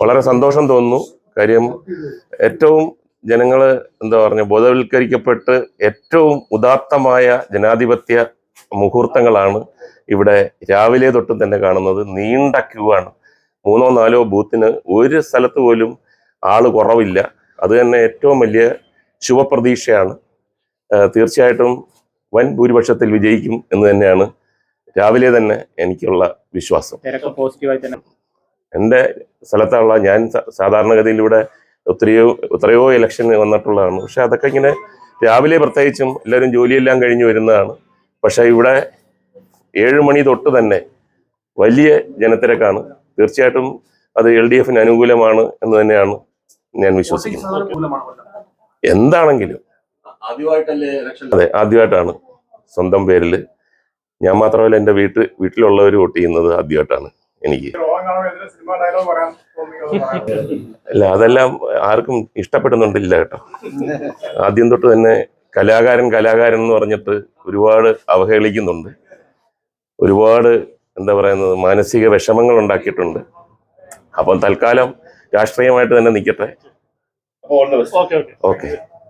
വളരെ സന്തോഷം തോന്നുന്നു. കാര്യം ഏറ്റവും ജനങ്ങൾ എന്താ പറഞ്ഞ ബോധവൽക്കരിക്കപ്പെട്ട് ഏറ്റവും ഉദാത്തമായ ജനാധിപത്യ മുഹൂർത്തങ്ങളാണ് ഇവിടെ രാവിലെ തൊട്ടും തന്നെ കാണുന്നത്. നീണ്ട ക്യൂ ആണ്. മൂന്നോ നാലോ ബൂത്തിന് ഒരു സ്ഥലത്ത് പോലും ആൾ കുറവില്ല. അത് തന്നെ ഏറ്റവും വലിയ ശുഭപ്രതീക്ഷയാണ്. തീർച്ചയായിട്ടും വൻ ഭൂരിപക്ഷത്തിൽ വിജയിക്കും എന്ന് തന്നെയാണ് രാവിലെ തന്നെ എനിക്കുള്ള വിശ്വാസം. പോസിറ്റീവായി തന്നെ. എന്റെ സ്ഥലത്തുള്ള ഞാൻ സാധാരണഗതിയിലൂടെ സാധാരണഗതിയിൽ ഇവിടെ ഒത്തിരിയോ എത്രയോ ഇലക്ഷൻ വന്നിട്ടുള്ളതാണ്. പക്ഷെ അതൊക്കെ ഇങ്ങനെ രാവിലെ പ്രത്യേകിച്ചും എല്ലാവരും ജോലിയെല്ലാം കഴിഞ്ഞ് വരുന്നതാണ്. പക്ഷേ ഇവിടെ ഏഴ് മണി തൊട്ട് തന്നെ വലിയ ജനത്തിരക്കാണ്. തീർച്ചയായിട്ടും അത് എൽ ഡി എഫിന് അനുകൂലമാണ് എന്ന് തന്നെയാണ് ഞാൻ വിശ്വസിക്കുന്നത്. എന്താണെങ്കിലും ആദ്യമായിട്ടല്ലേ ഇലക്ഷൻ അതെ ആദ്യമായിട്ടാണ് സ്വന്തം പേരിൽ ഞാൻ മാത്രമല്ല എന്റെ വീട്ടിൽ വീട്ടിലുള്ളവർ വോട്ട് ചെയ്യുന്നത് ആദ്യമായിട്ടാണ് എനിക്ക്. അല്ല അതെല്ലാം ആർക്കും ഇഷ്ടപ്പെടുന്നുണ്ടില്ല കേട്ടോ. ആദ്യം തൊട്ട് തന്നെ കലാകാരൻ കലാകാരൻ എന്ന് പറഞ്ഞിട്ട് ഒരുപാട് അവഹേളിക്കുന്നുണ്ട്. ഒരുപാട് എന്താ പറയുന്നത് മാനസിക വിഷമങ്ങൾ ഉണ്ടാക്കിയിട്ടുണ്ട്. അപ്പം തൽക്കാലം രാഷ്ട്രീയമായിട്ട് തന്നെ നിൽക്കട്ടെ. Okay okay okay.